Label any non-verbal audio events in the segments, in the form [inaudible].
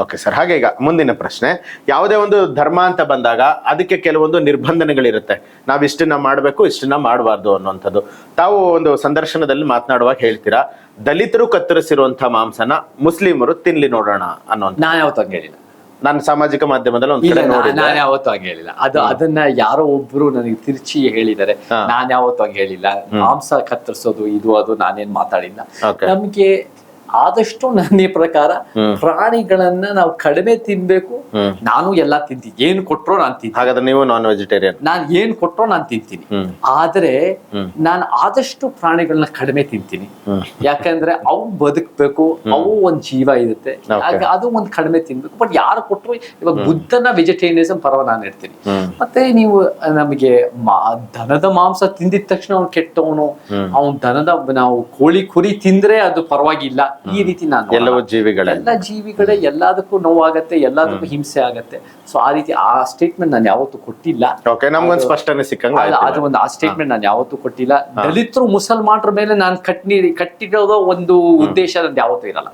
Okay sir ಹಾಗೆ ಈಗ ಮುಂದಿನ ಪ್ರಶ್ನೆ. ಯಾವುದೇ ಒಂದು ಧರ್ಮ ಅಂತ ಬಂದಾಗ ಅದಕ್ಕೆ ಕೆಲವೊಂದು ನಿರ್ಬಂಧನೆಗಳಿರುತ್ತೆ ನಾವು ಇಷ್ಟನ್ನ ಮಾಡಬೇಕು ಇಷ್ಟನ್ನ ಮಾಡಬಾರ್ದು ಅನ್ನುವಂಥದ್ದು. ತಾವು ಒಂದು ಸಂದರ್ಶನದಲ್ಲಿ ಮಾತನಾಡುವಾಗ ಹೇಳ್ತೀರಾ ದಲಿತರು ಕತ್ತರಿಸಿರುವಂತಹ ಮಾಂಸನ ಮುಸ್ಲಿಮರು ತಿನ್ಲಿ ನೋಡೋಣ ಅನ್ನೋ ನಾನು ಯಾವತ್ತೂ ಹಂಗೆ ಹೇಳಿಲ್ಲ. ನಾನು ಸಾಮಾಜಿಕ ಮಾಧ್ಯಮದಲ್ಲಿ ಒಂದ್ ನಾನು ಯಾವತ್ತು ಹಂಗೆ ಹೇಳಿಲ್ಲ. ಅದು ಅದನ್ನ ಯಾರೋ ಒಬ್ರು ನನಗೆ ತಿರ್ಚಿ ಹೇಳಿದ್ದಾರೆ. ನಾನು ಯಾವತ್ತೂ ಹಂಗೆ ಹೇಳಿಲ್ಲ. ಮಾಂಸ ಕತ್ತರಿಸೋದು ಇದು ಅದು ನಾನೇನ್ ಮಾತಾಡಿಲ್ಲ. ನಮ್ಗೆ ಆದಷ್ಟು ನನ್ನ ಪ್ರಕಾರ. ಪ್ರಾಣಿಗಳನ್ನ ನಾವು ಕಡಿಮೆ ತಿನ್ಬೇಕು. ನಾನು ಎಲ್ಲಾ ತಿಂತೀನಿ. ಏನ್ ಕೊಟ್ರೋ ನಾನ್ ತಿಂತೀನಿ. ಹಾಗಾದ್ರೆ ನೀವು ನಾನ್ ವೆಜಿಟೇರಿಯನ್ ನಾನ್ ಏನ್ ಕೊಟ್ರೋ ನಾನ್ ತಿಂತೀನಿ. ಆದ್ರೆ. ನಾನು ಆದಷ್ಟು ಪ್ರಾಣಿಗಳನ್ನ ಕಡಿಮೆ ತಿಂತೀನಿ. ಯಾಕಂದ್ರೆ ಅವು ಬದುಕ್ಬೇಕು ಅವು ಒಂದ್ ಜೀವ ಇರುತ್ತೆ. ಅದು ಒಂದ್ ಕಡಿಮೆ ತಿನ್ಬೇಕು. ಬಟ್ ಯಾರು ಕೊಟ್ರು ಇವಾಗ ಬುದ್ಧನ ವೆಜಿಟೇರಿಯನಿಸಂ ಪರವ ನಾನು ಇರ್ತೀನಿ ಮತ್ತೆ ನೀವು ನಮಗೆ ದನದ ಮಾಂಸ ತಿಂದಿದ ತಕ್ಷಣ ಅವ್ನು ಕೆಟ್ಟವನು. ಅವ್ನ್ ದನದ ನಾವು ಕೋಳಿ ಕುರಿ ತಿಂದ್ರೆ ಅದು ಪರವಾಗಿಲ್ಲ. ಈ ರೀತಿ ನಾನು. ಎಲ್ಲವೂ ಜೀವಿಗಳೇ. ಎಲ್ಲ ಜೀವಿಗಳೇ ಎಲ್ಲದಕ್ಕೂ ನೋವಾಗತ್ತೆ ಎಲ್ಲದಕ್ಕೂ ಹಿಂಸೆ ಆಗತ್ತೆ. ಸೊ ಆ ರೀತಿ ಆ ಸ್ಟೇಟ್ಮೆಂಟ್ ನಾನು ಯಾವತ್ತೂ ಕೊಟ್ಟಿಲ್ಲ. ಓಕೆ ನಮ್ಗೊಂದು ಸ್ಪಷ್ಟನೆ ಸಿಕ್ಕಂಗ ಅಲ್ಲ, ಅದು ಒಂದು ಆ ಸ್ಟೇಟ್ಮೆಂಟ್ ನಾನು ಯಾವತ್ತೂ ಕೊಟ್ಟಿಲ್ಲ. ದಲಿತರು ಮುಸಲ್ಮಾನರ ಮೇಲೆ ನಾನು ಕಟ್ಟಿ ಕಟ್ಟಿರೋದು ಒಂದು ಉದ್ದೇಶ ನಂದು ಯಾವತ್ತೂ ಇರಲ್ಲ.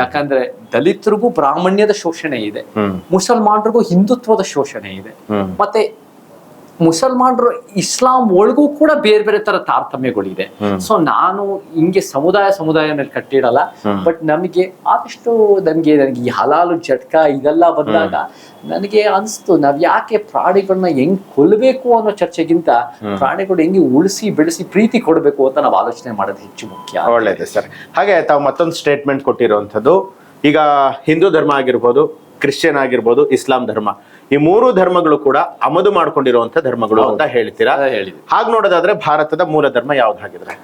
ಯಾಕಂದ್ರೆ ದಲಿತರಿಗೂ ಬ್ರಾಹ್ಮಣ್ಯದ ಶೋಷಣೆ ಇದೆ ಮುಸಲ್ಮಾನರಿಗೂ ಹಿಂದುತ್ವದ ಶೋಷಣೆ ಇದೆ. ಮತ್ತೆ ಮುಸಲ್ಮಾನರು ಇಸ್ಲಾಂ ಒಳಗೂ ಕೂಡ ಬೇರೆ ಬೇರೆ ತರ ತಾರತಮ್ಯಗಳಿದೆ. ಸೊ ನಾನು ಹಿಂಗೆ ಸಮುದಾಯ ಸಮುದಾಯ ಮೇಲೆ ಕಟ್ಟಿಡಲ್ಲ ಬಟ್ ನಮಗೆ ಆದಷ್ಟು ನಮಗೆ ನನಗೆ ಈ ಹಲಾಲು ಜಟ್ಕ ಇದೆಲ್ಲ ಬಂದಾಗ ನನಗೆ ಅನಿಸ್ತು ನಾವ್ ಯಾಕೆ ಪ್ರಾಣಿಗಳನ್ನ ಹೆಂಗ್ ಕೊಲ್ಬೇಕು ಅನ್ನೋ ಚರ್ಚೆಗಿಂತ ಪ್ರಾಣಿಗಳು ಹೆಂಗೆ ಉಳಿಸಿ ಬೆಳೆಸಿ ಪ್ರೀತಿ ಕೊಡಬೇಕು ಅಂತ ನಾವು ಆಲೋಚನೆ ಮಾಡೋದು ಹೆಚ್ಚು ಮುಖ್ಯ. ಒಳ್ಳೇದು ಸರ್. ಹಾಗೆ ತಾವು ಮತ್ತೊಂದು ಸ್ಟೇಟ್ಮೆಂಟ್ ಕೊಟ್ಟಿರುವಂಥದ್ದು. ಈಗ ಹಿಂದೂ ಧರ್ಮ ಆಗಿರ್ಬೋದು ಕ್ರಿಶ್ಚಿಯನ್ ಆಗಿರ್ಬೋದು ಇಸ್ಲಾಂ ಧರ್ಮ. ಈ ಮೂರು ಧರ್ಮಗಳು ಕೂಡ ಆಮದು ಮಾಡ್ಕೊಂಡಿರುವಂತ ಧರ್ಮಗಳು ಅಂತ ಹೇಳ್ತೀರಾ? ಹಾಗೆ ನೋಡೋದಾದ್ರೆ ಭಾರತದ ಮೂಲ ಧರ್ಮ ಯಾವ್ದಾಗಿದ್ರೆ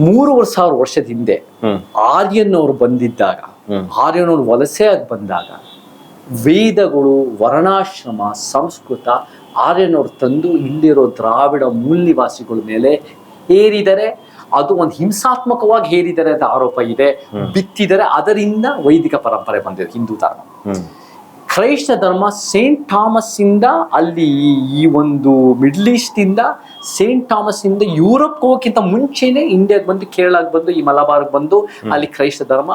ಮೂರುವರೆ ಸಾವಿರ ವರ್ಷದ ಹಿಂದೆ ಹ್ಮ್. ಆರ್ಯನವರು ಬಂದಿದ್ದಾಗ ಹ್ಮ್. ಆರ್ಯನವರು ವಲಸೆ ಆಗಿ ಬಂದಾಗ ವೇದಗಳು ವರ್ಣಾಶ್ರಮ ಸಂಸ್ಕೃತ ಆರ್ಯನವರು ತಂದು ಇಲ್ಲಿರೋ ದ್ರಾವಿಡ ಮೂಲ ನಿವಾಸಿಗಳ ಮೇಲೆ ಹೇರಿದರೆ ಅದು ಒಂದು ಹಿಂಸಾತ್ಮಕವಾಗಿ ಹೇರಿದರೆ ಅಂತ ಆರೋಪ ಇದೆ. ಬಿತ್ತಿದರೆ ಅದರಿಂದ ವೈದಿಕ ಪರಂಪರೆ ಬಂದಿದೆ ಹಿಂದೂ ಧರ್ಮ. ಕ್ರೈಸ್ತ ಧರ್ಮ ಸೇಂಟ್ ಥಾಮಸ್ ಇಂದ ಅಲ್ಲಿ ಈ ಒಂದು ಮಿಡ್ಲ್ ಈಸ್ಟ್ ಇಂದ ಸೇಂಟ್ ಥಾಮಸ್ ಇಂದ ಯುರೋಪ್ ಹೋಗೋಕ್ಕಿಂತ ಮುಂಚೆನೆ ಇಂಡಿಯಾಗೆ ಬಂದು ಕೇರಳಕ್ಕೆ ಬಂದು ಈ ಮಲಬಾರ್ಗೆ ಬಂದು ಅಲ್ಲಿ ಕ್ರೈಸ್ತ ಧರ್ಮ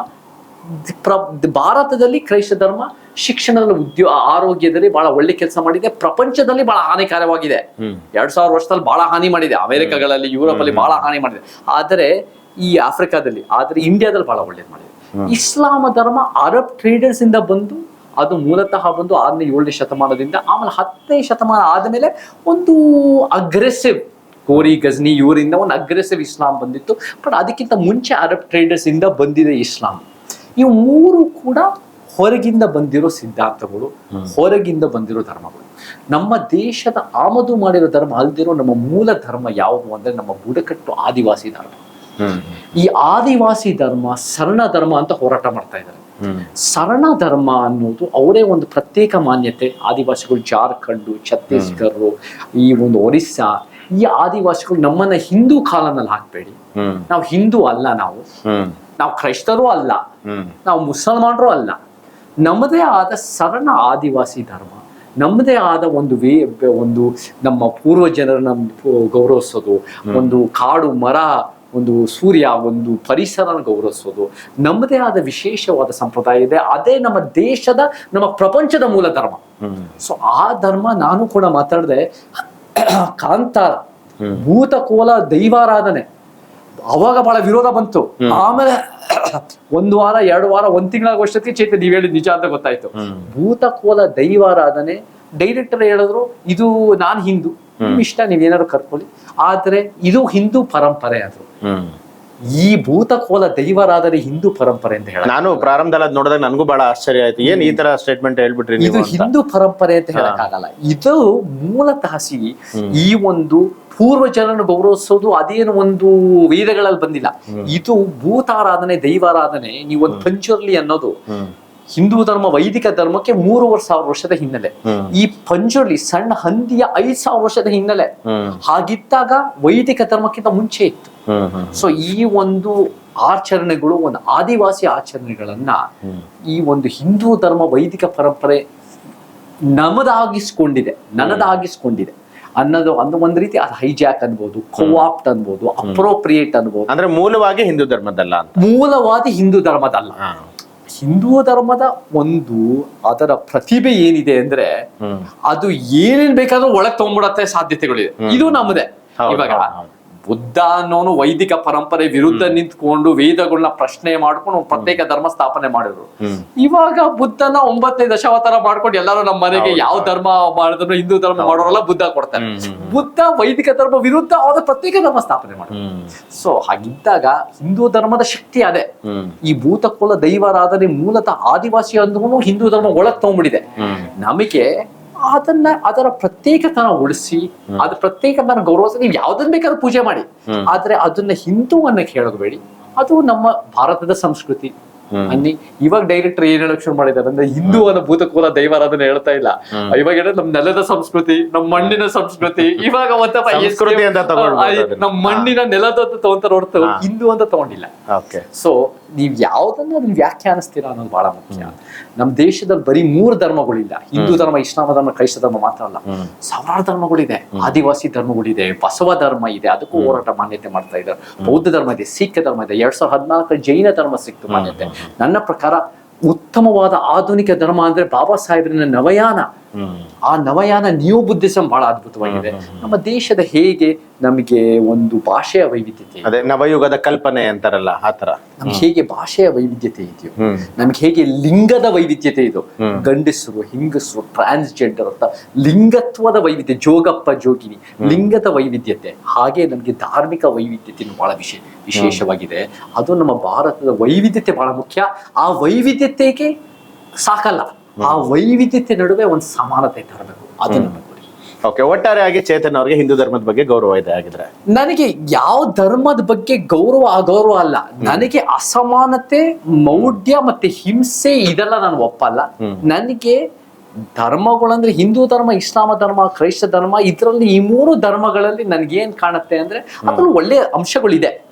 ಭಾರತದಲ್ಲಿ ಕ್ರೈಸ್ತ ಧರ್ಮ ಶಿಕ್ಷಣದಲ್ಲಿ ಉದ್ಯೋಗ ಆರೋಗ್ಯದಲ್ಲಿ ಬಹಳ ಒಳ್ಳೆ ಕೆಲಸ ಮಾಡಿದೆ. ಪ್ರಪಂಚದಲ್ಲಿ ಬಹಳ ಹಾನಿಕಾರವಾಗಿದೆ. ಎರಡ್ ಸಾವಿರ ವರ್ಷದಲ್ಲಿ ಬಹಳ ಹಾನಿ ಮಾಡಿದೆ. ಅಮೆರಿಕಗಳಲ್ಲಿ ಯುರೋಪ್ ಅಲ್ಲಿ ಬಹಳ ಹಾನಿ ಮಾಡಿದೆ. ಆದರೆ ಈ ಆಫ್ರಿಕಾದಲ್ಲಿ ಆದ್ರೆ ಇಂಡಿಯಾದಲ್ಲಿ ಬಹಳ ಒಳ್ಳೇದು ಮಾಡಿದೆ. ಇಸ್ಲಾಮ ಧರ್ಮ ಅರಬ್ ಟ್ರೇಡರ್ಸ್ ಇಂದ ಬಂದು ಅದು ಮೂಲತಃ ಬಂದು ಆರನೇ ಏಳನೇ ಶತಮಾನದಿಂದ ಆಮೇಲೆ ಹತ್ತನೇ ಶತಮಾನ ಆದಮೇಲೆ ಒಂದು ಅಗ್ರೆಸಿವ್ ಕೋರಿ ಗಜ್ನಿ ಇವರಿಂದ ಒಂದು ಅಗ್ರೆಸಿವ್ ಇಸ್ಲಾಂ ಬಂದಿತ್ತು. ಬಟ್ ಅದಕ್ಕಿಂತ ಮುಂಚೆ ಅರಬ್ ಟ್ರೇಡರ್ಸ್ ಇಂದ ಬಂದಿದೆ ಇಸ್ಲಾಂ. ಇವು ಮೂರು ಕೂಡ ಹೊರಗಿಂದ ಬಂದಿರೋ ಸಿದ್ಧಾಂತಗಳು ಹೊರಗಿಂದ ಬಂದಿರೋ ಧರ್ಮಗಳು. ನಮ್ಮ ದೇಶದ ಆಮದು ಮಾಡಿರೋ ಧರ್ಮ ಅಲ್ದಿರೋ ನಮ್ಮ ಮೂಲ ಧರ್ಮ ಯಾವುದು ಅಂದ್ರೆ ನಮ್ಮ ಬುಡಕಟ್ಟು ಆದಿವಾಸಿ ಧರ್ಮ. ಈ ಆದಿವಾಸಿ ಧರ್ಮ ಸರಣ ಧರ್ಮ ಅಂತ ಹೋರಾಟ ಮಾಡ್ತಾ ಇದ್ದಾರೆ. ಸರಣ ಧರ್ಮ ಅನ್ನೋದು ಅವರೇ ಒಂದು ಪ್ರತ್ಯೇಕ ಮಾನ್ಯತೆ. ಆದಿವಾಸಿಗಳು ಜಾರ್ಖಂಡ್ ಛತ್ತೀಸ್ಗಢ ಈ ಒಂದು ಒರಿಸ್ಸಾ ಈ ಆದಿವಾಸಿಗಳು ನಮ್ಮನ್ನ ಹಿಂದೂ ಕಾಲನಲ್ಲಿ ಹಾಕ್ಬೇಡಿ. ನಾವು ಹಿಂದೂ ಅಲ್ಲ ನಾವು. ನಾವು ಕ್ರೈಸ್ತರು ಅಲ್ಲ. ನಾವು ಮುಸಲ್ಮಾನರು ಅಲ್ಲ. ನಮ್ಮದೇ ಆದ ಸರಣ ಆದಿವಾಸಿ ಧರ್ಮ. ನಮ್ಮದೇ ಆದ ಒಂದು ವೇ ಒಂದು ನಮ್ಮ ಪೂರ್ವಜರನ್ನ ಗೌರವಿಸೋದು. ಒಂದು ಕಾಡು ಮರ ಒಂದು ಸೂರ್ಯ ಒಂದು ಪರಿಸರನ ಗೌರವಿಸೋದು. ನಮ್ಮದೇ ಆದ ವಿಶೇಷವಾದ ಸಂಪ್ರದಾಯ ಇದೆ. ಅದೇ ನಮ್ಮ ದೇಶದ ನಮ್ಮ ಪ್ರಪಂಚದ ಮೂಲ ಧರ್ಮ. ಸೊ ಆ ಧರ್ಮ ನಾನು ಕೂಡ ಮಾತಾಡಿದೆ [clears throat] ಕಾಂತಾರ. ಭೂತಕೋಲ ದೈವಾರಾಧನೆ. ಅವಾಗ ಬಹಳ ವಿರೋಧ ಬಂತು. ಆಮೇಲೆ [clears throat] ಒಂದು ವಾರ ಎರಡು ವಾರ ಒಂದ್ ತಿಂಗಳಾಗೋಷ್ಟೊತ್ತಿಗೆ ಚೈತ್ರ ನೀವ್ ಹೇಳಿದ್ ನಿಜ ಅಂತ ಗೊತ್ತಾಯ್ತು. ಭೂತಕೋಲ ದೈವಾರಾಧನೆ ಡೈರೆಕ್ಟರ್ ಹೇಳಿದ್ರು ಇದು ನಾನ್ ಹಿಂದೂ. ಇಷ್ಟ ನೀವೇನಾದ್ರು ಕರ್ಕೊಳ್ಳಿ. ಆದ್ರೆ ಇದು ಹಿಂದೂ ಪರಂಪರೆ ಅದು. ಈ ಭೂತಕೋಲ ದೈವರಾದರೆ ಹಿಂದೂ ಪರಂಪರೆ ಅಂತ ಹೇಳ ನಾನು ಪ್ರಾರಂಭದಲ್ಲಿ ಅದ್ ನೋಡಿದಾಗ ನನಗೂ ಬಹಳ ಆಶ್ಚರ್ಯ ಆಯ್ತು. ಏನ್ ಈ ತರ ಸ್ಟೇಟ್ಮೆಂಟ್ ಹೇಳ್ಬಿಟ್ರಿ ಇದು ಹಿಂದೂ ಪರಂಪರೆ ಅಂತ ಹೇಳಕ್ಕಾಗಲ್ಲ ಇದು ಮೂಲತಃ ಸಿಗಿ ಈ ಒಂದು ಪೂರ್ವಜರನ್ನು ಗೌರವಿಸೋದು ಅದೇನು ಒಂದು ವೇದಗಳಲ್ಲಿ ಬಂದಿಲ್ಲ. ಇದು ಭೂತಾರಾಧನೆ ದೈವಾರಾಧನೆ ನೀವು ಒಂದು ಪಂಚುರ್ಲಿ ಅನ್ನೋದು ಹಿಂದೂ ಧರ್ಮ ವೈದಿಕ ಧರ್ಮಕ್ಕೆ ಮೂರುವರೆ ಸಾವಿರ ವರ್ಷದ ಹಿನ್ನೆಲೆ. ಈ ಪಂಜುರ್ಲಿ ಸಣ್ಣ ಹಂದಿಯ ಐದ್ ಸಾವಿರ ವರ್ಷದ ಹಿನ್ನೆಲೆ. ಹಾಗಿದ್ದಾಗ ವೈದಿಕ ಧರ್ಮಕ್ಕಿಂತ ಮುಂಚೆ ಇತ್ತು. ಸೊ ಈ ಒಂದು ಆಚರಣೆಗಳು ಒಂದು ಆದಿವಾಸಿ ಆಚರಣೆಗಳನ್ನ ಈ ಒಂದು ಹಿಂದೂ ಧರ್ಮ ವೈದಿಕ ಪರಂಪರೆ ನಮದಾಗಿಸ್ಕೊಂಡಿದೆ. ನನದಾಗಿಸ್ಕೊಂಡಿದೆ. ಅನ್ನೋದು ಅನ್ನೋ ಒಂದ್ ರೀತಿ ಅದು ಹೈಜಾಕ್ ಅನ್ಬೋದು ಕೋಆಪ್ಟ್ ಅನ್ಬೋದು ಅಪ್ರೋಪ್ರಿಯೇಟ್ ಅನ್ಬೋದು. ಅಂದ್ರೆ ಮೂಲವಾಗಿ ಹಿಂದೂ ಧರ್ಮದಲ್ಲ ಮೂಲವಾದಿ ಹಿಂದೂ ಧರ್ಮದಲ್ಲ. ಹಿಂದೂ ಧರ್ಮದ ಒಂದು ಅದರ ಪ್ರತಿಭೆ ಏನಿದೆ ಅಂದ್ರೆ ಅದು ಏನೇನ್ ಬೇಕಾದ್ರೂ ಒಳಗ್ ತಗೊಂಡ್ಬಿಡತ್ತೆ ಸಾಧ್ಯತೆಗಳಿದೆ. ಇದು ನಮ್ಮದೇ ಇವಾಗ. ಬುದ್ಧ ಅನ್ನೋನು ವೈದಿಕ ಪರಂಪರೆ ವಿರುದ್ಧ ನಿಂತ್ಕೊಂಡು ವೇದಗಳನ್ನ ಪ್ರಶ್ನೆ ಮಾಡ್ಕೊಂಡು ಪ್ರತ್ಯೇಕ ಧರ್ಮ ಸ್ಥಾಪನೆ ಮಾಡಿದ್ರು. ಇವಾಗ ಬುದ್ಧನ ಒಂಬತ್ತನೇ ದಶಾವತಾರ ಮಾಡ್ಕೊಂಡು ಎಲ್ಲರೂ ನಮ್ಮ ಮನೆಗೆ ಯಾವ ಧರ್ಮ ಮಾಡಿದ್ರು ಹಿಂದೂ ಧರ್ಮ ಮಾಡೋರೆಲ್ಲ ಬುದ್ಧ ಕೊಡ್ತಾರೆ. ಬುದ್ಧ ವೈದಿಕ ಧರ್ಮ ವಿರುದ್ಧ ಅವರ ಪ್ರತ್ಯೇಕ ಧರ್ಮ ಸ್ಥಾಪನೆ ಮಾಡಿದ್ರು. ಸೊ ಹಾಗಿದ್ದಾಗ ಹಿಂದೂ ಧರ್ಮದ ಶಕ್ತಿ ಅದೇ. ಈ ಭೂತಕುಲ ದೈವಾರಾಧನೆ ಮೂಲತಃ ಆದಿವಾಸಿ ಅಂದ್ರೂ ಹಿಂದೂ ಧರ್ಮ ಒಳಗ್ ತಗೊಂಡ್ಬಿಟ್ಟಿದೆ. ನಮಗೆ ಅದನ್ನ ಅದರ ಪ್ರತ್ಯೇಕತನ ಉಳಿಸಿ ಅದ್ರ ಪ್ರತ್ಯೇಕತನ ಗೌರವಿಸಿ ನೀವು ಯಾವ್ದನ್ನ ಬೇಕಾದ್ರೂ ಪೂಜೆ ಮಾಡಿ. ಆದ್ರೆ ಅದನ್ನ ಹಿಂದೂ ಅನ್ನಕ್ಕೆ ಹೇಳಬೇಡಿ ಅದು ನಮ್ಮ ಭಾರತದ ಸಂಸ್ಕೃತಿ. ಅನ್ನಿ ಇವಾಗ ಡೈರೆಕ್ಟರ್ ಏನ್ ಹೇಳಕ್ ಶುರು ಮಾಡಿದ್ದಾರೆ ಅಂದ್ರೆ ಹಿಂದೂ ಅನ್ನೋ ಭೂತಕುಲ ದೈವಾರಾಧನೆ ಹೇಳ್ತಾ ಇಲ್ಲ. ಇವಾಗ ಹೇಳಿದ್ರೆ ನಮ್ ನೆಲದ ಸಂಸ್ಕೃತಿ ನಮ್ ಮಣ್ಣಿನ ಸಂಸ್ಕೃತಿ ಇವಾಗ. ನಮ್ ಮಣ್ಣಿನ ನೆಲದ ಹೊರತು ಹಿಂದೂ ಅಂತ ತಗೊಂಡಿಲ್ಲ. ಸೊ ನೀವ್ ಯಾವ್ದನ್ನ ಅದನ್ನ ವ್ಯಾಖ್ಯಾನಿಸ್ತೀರಾ ಅನ್ನೋದು ಬಹಳ ಮುಖ್ಯ. ನಮ್ ದೇಶದಲ್ಲಿ ಬರೀ ಮೂರು ಧರ್ಮಗಳಿಲ್ಲ. ಹಿಂದೂ ಧರ್ಮ ಇಸ್ಲಾಮ ಧರ್ಮ ಕ್ರೈಸ್ತ ಧರ್ಮ ಮಾತ್ರ ಅಲ್ಲ. ಸಾವಿರಾರು ಧರ್ಮಗಳಿದೆ. ಆದಿವಾಸಿ ಧರ್ಮಗಳಿದೆ ಬಸವ ಧರ್ಮ ಇದೆ ಅದಕ್ಕೂ ಹೋರಾಟ ಮಾನ್ಯತೆ ಮಾಡ್ತಾ ಇದ್ದಾರೆ. ಬೌದ್ಧ ಧರ್ಮ ಇದೆ ಸಿಖ್ ಧರ್ಮ ಇದೆ. ಎರಡ್ ಸಾವಿರದ ಹದಿನಾಲ್ಕು ಜೈನ ಧರ್ಮ ಸಿಕ್ತು ಮಾನ್ಯತೆ. ನನ್ನ ಪ್ರಕಾರ ಉತ್ತಮವಾದ ಆಧುನಿಕ ಧರ್ಮ ಅಂದ್ರೆ ಬಾಬಾ ಸಾಹೇಬ್ರಿನ ನವಯಾನ. ಆ ನವಯಾನ ನ್ಯೂ ಬುದ್ಧಿಸಂ ಬಹಳ ಅದ್ಭುತವಾಗಿದೆ. ನಮ್ಮ ದೇಶದ ಹೇಗೆ ನಮಗೆ ಒಂದು ಭಾಷೆಯ ವೈವಿಧ್ಯತೆ ಅದೇ ನವಯುಗದ ಕಲ್ಪನೆ ಅಂತಾರಲ್ಲ ಆತರ ನಮ್ಗೆ ಹೇಗೆ ಭಾಷೆಯ ವೈವಿಧ್ಯತೆ ಇದೆಯೋ ನಮ್ಗೆ ಹೇಗೆ ಲಿಂಗದ ವೈವಿಧ್ಯತೆ ಇದು. ಗಂಡಸರು ಹಿಂಗಸರು ಟ್ರಾನ್ಸ್ಜೆಂಡರ್ ಅಂತ ಲಿಂಗತ್ವದ ವೈವಿಧ್ಯ ಜೋಗಪ್ಪ ಜೋಗಿನಿ ಲಿಂಗದ ವೈವಿಧ್ಯತೆ ಹಾಗೆ ನಮ್ಗೆ ಧಾರ್ಮಿಕ ವೈವಿಧ್ಯತೆ ಬಹಳ ವಿಶೇಷ ವಿಶೇಷವಾಗಿದೆ. ಅದು ನಮ್ಮ ಭಾರತದ ವೈವಿಧ್ಯತೆ ಬಹಳ ಮುಖ್ಯ. ಆ ವೈವಿಧ್ಯತೆಗೆ ಸಾಕಲ್ಲ. ಆ ವೈವಿಧ್ಯತೆ ನಡುವೆ ಒಂದು ಸಮಾನತೆ ತರಬೇಕು. ಅದು ನಮ್ಮ ಗುರಿ ಓಕೆ ಒಟ್ಟಾರೆಯಾಗಿ ಚೇತನ್ ಅವ್ರಿಗೆ ಹಿಂದೂ ಧರ್ಮದ ಬಗ್ಗೆ ಗೌರವ ಇದೆ ಆಗಿದ್ರೆ ನನಗೆ ಯಾವ ಧರ್ಮದ ಬಗ್ಗೆ ಗೌರವ ಅಗೌರವ ಅಲ್ಲ. ನನಗೆ ಅಸಮಾನತೆ ಮೌಢ್ಯ ಮತ್ತೆ ಹಿಂಸೆ ಇದೆಲ್ಲ ನಾನು ಒಪ್ಪಲ್ಲ. ನನಗೆ ಧರ್ಮಗಳಂದ್ರೆ ಹಿಂದೂ ಧರ್ಮ ಇಸ್ಲಾಮ ಧರ್ಮ ಕ್ರೈಸ್ತ ಧರ್ಮ ಇದರಲ್ಲಿ ಈ ಮೂರು ಧರ್ಮಗಳಲ್ಲಿ ನನಗೆ ಏನ್ ಕಾಣುತ್ತೆ ಅಂದ್ರೆ ಅದ್ರಲ್ಲಿ ಒಳ್ಳೆ ಅಂಶಗಳಿದೆ.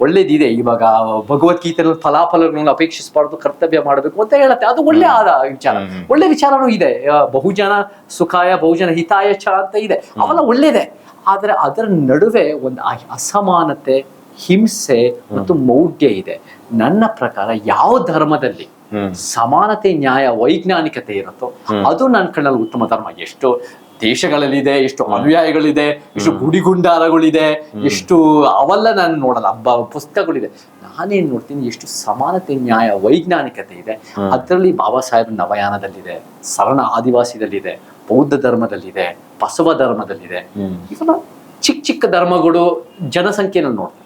ಒಳ್ಳೇದಿದೆ. ಇವಾಗ ಭಗವದ್ಗೀತೆಯಲ್ಲಿ ಫಲಾಫಲಗಳನ್ನು ಅಪೇಕ್ಷಿಸಬಾರ್ದು ಕರ್ತವ್ಯ ಮಾಡಬೇಕು ಅಂತ ಹೇಳುತ್ತೆ. ಅದು ಒಳ್ಳೆ ಆದ ವಿಚಾರ. ಒಳ್ಳೆ ವಿಚಾರನೂ ಇದೆ. ಬಹುಜನ ಸುಖಾಯ ಬಹುಜನ ಹಿತಾಯ ಚ ಅಂತ ಇದೆ. ಅವೆಲ್ಲ ಒಳ್ಳೇದೆ. ಆದ್ರೆ ಅದರ ನಡುವೆ ಒಂದು ಅಸಮಾನತೆ ಹಿಂಸೆ ಮತ್ತು ಮೌಢ್ಯ ಇದೆ. ನನ್ನ ಪ್ರಕಾರ ಯಾವ ಧರ್ಮದಲ್ಲಿ ಸಮಾನತೆ ನ್ಯಾಯ ವೈಜ್ಞಾನಿಕತೆ ಇರುತ್ತೋ ಅದು ನನ್ನ ಕಣ್ಣಲ್ಲಿ ಉತ್ತಮ ಧರ್ಮ. ಎಷ್ಟು ದೇಶಗಳಲ್ಲಿದೆ ಎಷ್ಟು ಅನುಯಾಯಿಗಳಿದೆ ಎಷ್ಟು ಗುಡಿಗುಂಡಾರಗಳಿದೆ ಎಷ್ಟು ಅವೆಲ್ಲ ನಾನು ನೋಡಲ್ಲ. ಹಬ್ಬ ಪುಸ್ತಕಗಳಿದೆ. ನಾನೇನ್ ನೋಡ್ತೀನಿ? ಎಷ್ಟು ಸಮಾನತೆ ನ್ಯಾಯ ವೈಜ್ಞಾನಿಕತೆ ಇದೆ. ಅದರಲ್ಲಿ ಬಾಬಾ ಸಾಹೇಬ್ ನವಯಾನದಲ್ಲಿದೆ ಸರಣ ಆದಿವಾಸಿದಲ್ಲಿದೆ ಬೌದ್ಧ ಧರ್ಮದಲ್ಲಿದೆ ಬಸವ ಧರ್ಮದಲ್ಲಿದೆ. ಇವೆಲ್ಲ ಇವನ್ನ ಚಿಕ್ಕ ಚಿಕ್ಕ ಧರ್ಮಗಳು ಜನಸಂಖ್ಯೆನಲ್ಲಿ ನೋಡ್ತಾರೆ